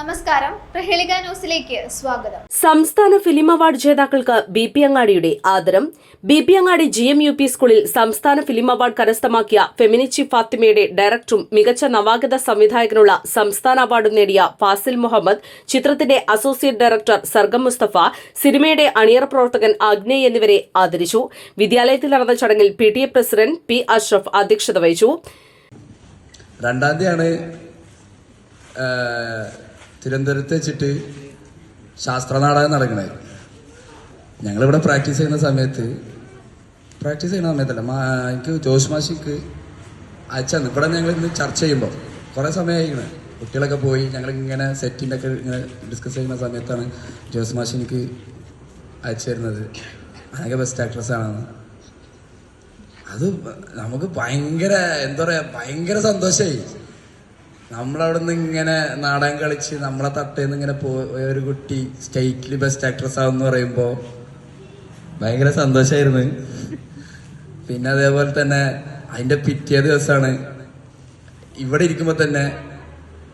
നമസ്കാരം. പ്രഹേളിക ന്യൂസിലേക്ക് സ്വാഗതം. സംസ്ഥാന ഫിലിം അവാർഡ് ജേതാക്കൾക്ക് ബി പി അങ്ങാടിയുടെ ആദരം. B P Angadi G M U P സ്കൂളിൽ സംസ്ഥാന ഫിലിം അവാർഡ് കരസ്ഥമാക്കിയ ഫെമിനിച്ചി ഫാത്തിമയുടെ ഡയറക്ടറും മികച്ച നവാഗത സംവിധായകനുള്ള സംസ്ഥാന അവാർഡും നേടിയ ഫാസിൽ മുഹമ്മദ് ചിത്രത്തിന്റെ അസോസിയേറ്റ് ഡയറക്ടർ സർഗം മുസ്തഫ സിനിമയുടെ അണിയറ പ്രവർത്തകൻ അഗ്നയ് എന്നിവരെ ആദരിച്ചു. വിദ്യാലയത്തിൽ നടന്ന ചടങ്ങിൽ P T A president P Ashraf അധ്യക്ഷത വഹിച്ചു. രണ്ടാം തീയതിയാണ് തിരുവനന്തപുരത്ത് വെച്ചിട്ട് ശാസ്ത്രനാടകം നടക്കണേ. ഞങ്ങളിവിടെ പ്രാക്ടീസ് ചെയ്യുന്ന സമയത്ത് പ്രാക്ടീസ് ചെയ്യുന്ന സമയത്തല്ല എനിക്ക് ജോഷ് മാഷിക്ക് അയച്ചു ഇവിടെ ഞങ്ങൾ ഇന്ന് ചർച്ച ചെയ്യുമ്പോൾ കുറേ സമയമായിരിക്കണം കുട്ടികളൊക്കെ പോയി ഞങ്ങൾ ഇങ്ങനെ സെറ്റിന്റെ ഒക്കെ ഇങ്ങനെ ഡിസ്കസ് ചെയ്യുന്ന സമയത്താണ് ജോസ് മാഷ് എനിക്ക് അയച്ചു തരുന്നത്. അതൊക്കെ ബെസ്റ്റ് ആക്ട്രസ് ആണെന്ന്. അത് നമുക്ക് ഭയങ്കര എന്താ പറയാ ഭയങ്കര സന്തോഷമായി നമ്മളവിടെ നിന്ന് ഇങ്ങനെ നാടകം കളിച്ച് നമ്മളെ തട്ടേന്ന് ഇങ്ങനെ പോയ ഒരു കുട്ടി സ്റ്റേറ്റിൽ ബെസ്റ്റ് ആക്ട്രസ് ആവെന്ന് പറയുമ്പോൾ ഭയങ്കര സന്തോഷായിരുന്നു. പിന്നെ അതേപോലെ തന്നെ അതിന്റെ പിറ്റേ ദിവസമാണ് ഇവിടെ ഇരിക്കുമ്പോൾ തന്നെ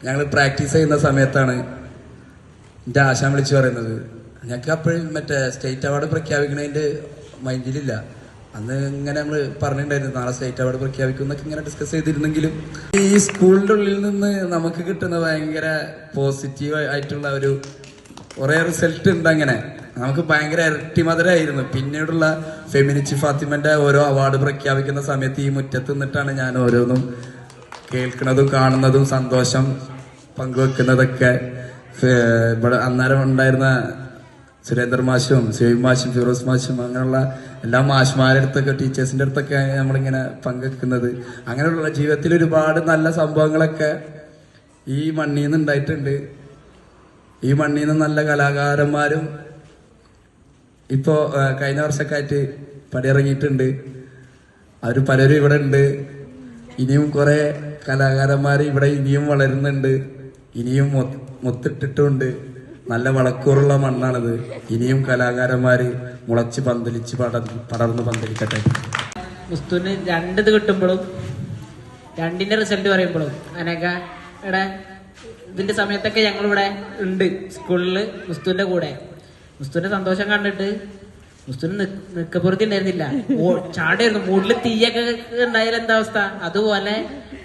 ഞങ്ങൾ പ്രാക്ടീസ് ചെയ്യുന്ന സമയത്താണ് എന്റെ ആശാൻ വിളിച്ചു പറയുന്നത്. ഞങ്ങൾക്ക് അപ്പോഴും മറ്റേ സ്റ്റേറ്റ് അവാർഡ് പ്രഖ്യാപിക്കണതിന്റെ മൈൻഡിലില്ല അന്ന് ഇങ്ങനെ നമ്മൾ പറഞ്ഞിട്ടുണ്ടായിരുന്നു നാളെ സ്റ്റേറ്റ് അവാർഡ് പ്രഖ്യാപിക്കും എന്നൊക്കെ ഇങ്ങനെ ഡിസ്കസ് ചെയ്തിരുന്നെങ്കിലും ഈ സ്കൂളിന്റെ ഉള്ളിൽ നിന്ന് നമുക്ക് കിട്ടുന്ന ഭയങ്കര പോസിറ്റീവ് ആയിട്ടുള്ള ഒരു കുറേ റിസൾട്ട് ഉണ്ട് അങ്ങനെ. നമുക്ക് ഭയങ്കര ഇരട്ടിമധുരമായിരുന്നു പിന്നീടുള്ള ഫെമിനിച്ചി ഫാത്തിമന്റെ ഓരോ അവാർഡ് പ്രഖ്യാപിക്കുന്ന സമയത്ത് ഈ മുറ്റത്ത് നിന്നിട്ടാണ് ഞാൻ ഓരോന്നും കേൾക്കുന്നതും കാണുന്നതും സന്തോഷം പങ്കുവെക്കുന്നതൊക്കെ ഇവിടെ അന്നേരം ഉണ്ടായിരുന്ന സുരേന്ദ്ര മാഷും സേവി മാഷും ഫിറോസ് മാഷും അങ്ങനെയുള്ള എല്ലാ മാഷ്മാരുടെ അടുത്തൊക്കെ ടീച്ചേഴ്സിന്റെ അടുത്തൊക്കെ നമ്മളിങ്ങനെ പങ്കെടുക്കുന്നത്. അങ്ങനെയുള്ള ജീവിതത്തിൽ ഒരുപാട് നല്ല സംഭവങ്ങളൊക്കെ ഈ മണ്ണിൽ നിന്ന് ഉണ്ടായിട്ടുണ്ട്. ഈ മണ്ണിൽ നിന്ന് നല്ല കലാകാരന്മാരും ഇപ്പോൾ കഴിഞ്ഞ വർഷമൊക്കെ പടിയിറങ്ങിയിട്ടുണ്ട്. അവർ പലരും ഇവിടെ ഉണ്ട്. ഇനിയും കുറേ കലാകാരന്മാർ ഇവിടെ ഇനിയും വളരുന്നുണ്ട്. ഇനിയും മൊ- മുത്തിട്ടിട്ടുണ്ട് നല്ല വളക്കൂറുള്ള മണ്ണാണിത്. ഇനിയും കലാകാരന്മാര് മുളച്ച് പന്തലിച്ച് പട പടർന്ന് പന്തലിക്കട്ടെ. മുസ്തുവിന് രണ്ടിത് കിട്ടുമ്പോഴും രണ്ടിന്റെ റിസൾട്ട് പറയുമ്പോഴും അനക ഇവിടെ ഇതിന്റെ സമയത്തൊക്കെ ഞങ്ങളിവിടെ ഉണ്ട് സ്കൂളിൽ മുസ്തുവിന്റെ കൂടെ. മുസ്തുവിന്റെ സന്തോഷം കണ്ടിട്ട് മുസ്തുവിന് നിക്കപ്പുറത്തി ഉണ്ടായിരുന്നില്ല ചാടായിരുന്നു. മൂടിൽ തീയൊക്കെ ഉണ്ടായാലും എന്താ അവസ്ഥ? അതുപോലെ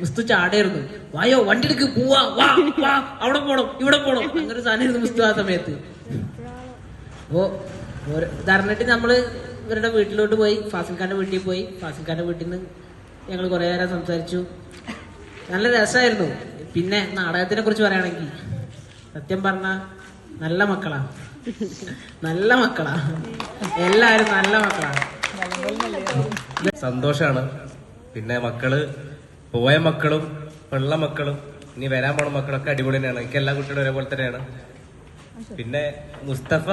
മുസ്തു ചാടായിരുന്നു. വായോ വണ്ടി എടുക്ക് പോവാ വാ വാ അവിടെ പോണം ഇവിടെ പോണം. അങ്ങനെ സാധനമായിരുന്നു മുസ്തു ആ സമയത്ത്. അപ്പോ ധരണിട്ട് നമ്മൾ ഇവരുടെ വീട്ടിലോട്ട് പോയി ഫാസിൽ ഖാന്റെ വീട്ടിൽ പോയി. ഫാസിൽ ഖാന്റെ വീട്ടിൽ നിന്ന് ഞങ്ങൾ കുറെ നേരം സംസാരിച്ചു. നല്ല രസമായിരുന്നു പിന്നെ നാടകത്തിനെ കുറിച്ച് പറയുകയാണെങ്കിൽ സത്യം പറഞ്ഞ നല്ല മക്കളാ. നല്ല മക്കളാ. എല്ലാരും നല്ല മക്കളാ. സന്തോഷാണ്. പിന്നെ മക്കൾ പോയ മക്കളും പിള്ള മക്കളും ഇനി വരാൻ പോണ മക്കളൊക്കെ അടിപൊളി തന്നെയാണ്. എനിക്ക് എല്ലാ കുട്ടികളും ഒരേപോലെ തന്നെയാണ്. പിന്നെ മുസ്തഫ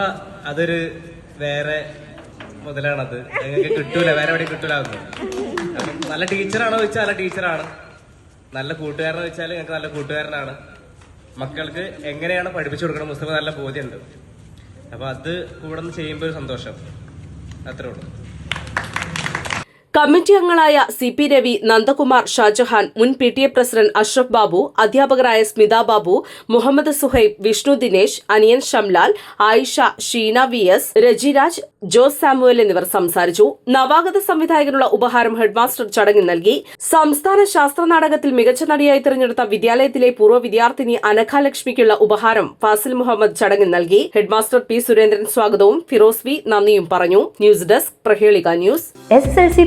അതൊരു വേറെ മുതലാണത്. നിങ്ങൾക്ക് കിട്ടൂല വേറെ എവിടെയും കിട്ടൂല നല്ല ടീച്ചറാണോ ചോദിച്ചാൽ നല്ല ടീച്ചറാണ്. നല്ല കൂട്ടുകാരനോ വെച്ചാൽ ഞങ്ങൾക്ക് നല്ല കൂട്ടുകാരനാണ്. മക്കൾക്ക് എങ്ങനെയാണ് പഠിപ്പിച്ചു കൊടുക്കണം? മുസ്തഫ നല്ല ബോധ്യമുണ്ട്. അപ്പൊ അത് കൂടെ നിന്ന് ചെയ്യുമ്പോൾ ഒരു സന്തോഷം. അത്രേ ഉള്ളൂ. കമ്മിറ്റി അംഗങ്ങളായ സി പി രവി നന്ദകുമാർ ഷാജഹാൻ മുൻ P T A president Ashraf Babu അധ്യാപകരായ സ്മിത ബാബു മുഹമ്മദ് സുഹൈബ് വിഷ്ണു ദിനേശ് അനിയൻ ഷംലാൽ ആയിഷ ഷീന വി എസ് രജിരാജ് ജോസ് സാമുവൽ എന്നിവർ സംസാരിച്ചു. നവാഗത സംവിധായകനുള്ള ഉപഹാരം ഹെഡ്മാസ്റ്റർ ചടങ്ങിൽ നൽകി. സംസ്ഥാന ശാസ്ത്ര നാടകത്തിൽ മികച്ച നടിയായി തിരഞ്ഞെടുത്ത വിദ്യാലയത്തിലെ പൂർവ വിദ്യാർത്ഥിനി അനഘാലക്ഷ്മിക്കുള്ള ഉപഹാരം ഫാസിൽ മുഹമ്മദ് ചടങ്ങിൽ നൽകി. ഹെഡ്മാസ്റ്റർ പി സുരേന്ദ്രൻ സ്വാഗതവും ഫിറോസ് വി നന്ദിയും പറഞ്ഞു. News desk Prahelika news. S L C